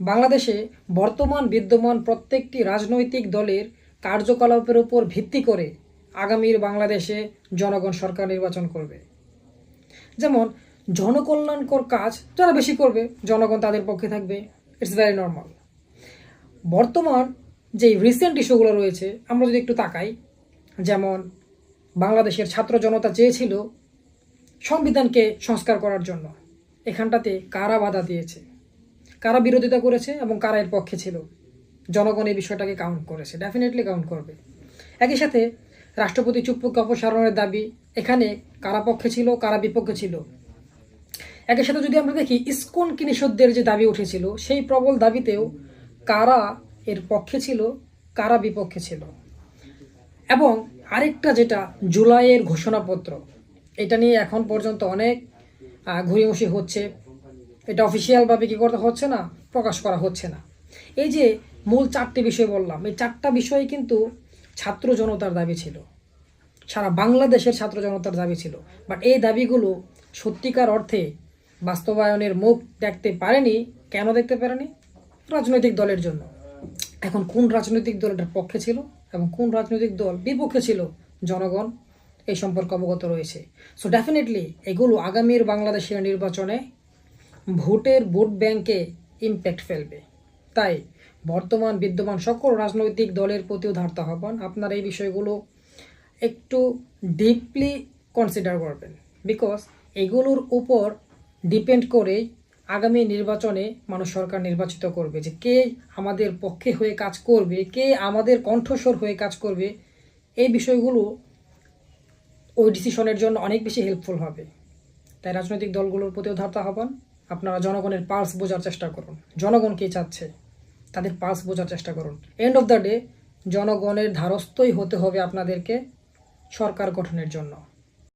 বাংলাদেশে বর্তমান বিদ্যমান প্রত্যেকটি রাজনৈতিক দলের কার্যকলাপের উপর ভিত্তি করে আগামীর বাংলাদেশে জনগণ সরকার নির্বাচন করবে। যেমন, জনকল্যাণকর কাজ যারা বেশি করবে, জনগণ তাদের পক্ষে থাকবে। ইটস ভেরি নর্মাল বর্তমান যে রিসেন্ট ইস্যুগুলো রয়েছে, আমরা যদি একটু তাকাই, যেমন বাংলাদেশের ছাত্র জনতা চেয়েছিল সংবিধানকে সংস্কার করার জন্য। এখানটাতে কারা বাধা দিয়েছে? কারা বিরোধিতা করেছে এবং কারা এর পক্ষে ছিল? জনগণ এই বিষয়টাকে কাউন্ট করেছে ডেফিনেটলি কাউন্ট করবে। একই সাথে রাষ্ট্রপতি চুপ্পুকে অপসারণের দাবি, এখানে কারা পক্ষে ছিল, কারা বিপক্ষে ছিল? একই সাথে যদি আমরা দেখি, ইস্কন কিনিসদের যে দাবি উঠেছিল, সেই প্রবল দাবিতেও কারা এর পক্ষে ছিল, কারা বিপক্ষে ছিল? এবং আরেকটা যেটা জুলাইয়ের ঘোষণাপত্র, এটা নিয়ে এখন পর্যন্ত অনেক ঘুরিমুষি হচ্ছে। এটা অফিসিয়ালভাবে কি করতে হচ্ছে না? প্রকাশ করা হচ্ছে না। এই যে মূল চারটি বিষয় বললাম, এই চারটা বিষয় কিন্তু ছাত্র জনতার দাবি ছিল। সারা বাংলাদেশের ছাত্র জনতার দাবি ছিল। বাট এই দাবিগুলো সত্যিকার অর্থে বাস্তবায়নের মুখ দেখতে পারেনি। কেন দেখতে পারেনি? রাজনৈতিক দলের জন্য। এখন কোন রাজনৈতিক দল এটার পক্ষে ছিল এবং কোন রাজনৈতিক দল বিপক্ষে ছিল? জনগণ, এই সম্পর্কে অবগত রয়েছে। সো ডেফিনেটলি এগুলো আগামীর বাংলাদেশের নির্বাচনে ভোটের ভোট ব্যাংকে ইম্প্যাক্ট ফেলবে। তাই বর্তমান বিদ্যমান সকল রাজনৈতিক দলের প্রতিও ধারতে আহ্বান। আপনারা এই বিষয়গুলো একটু ডিপলি কনসিডার করবেন। বিকজ এগুলোর উপর ডিপেন্ড করেই আগামী নির্বাচনে মানুষ সরকার নির্বাচিত করবে যে কে আমাদের পক্ষে হয়ে কাজ করবে, কে আমাদের কণ্ঠস্বর হয়ে কাজ করবে, এই বিষয়গুলো ওই ডিসিশনের জন্য অনেক বেশি হেল্পফুল হবে। তাই রাজনৈতিক দলগুলোর প্রতিও ধারতে আহ্বান। আপনারা জনগণের পালস বোঝার চেষ্টা করুন। জনগণ কে চাচ্ছে? তাদের পালস বোঝার চেষ্টা করুন। এন্ড অফ দ্য ডে জনগণের ধারস্থই হতে হবে আপনাদেরকে সরকার গঠনের জন্য।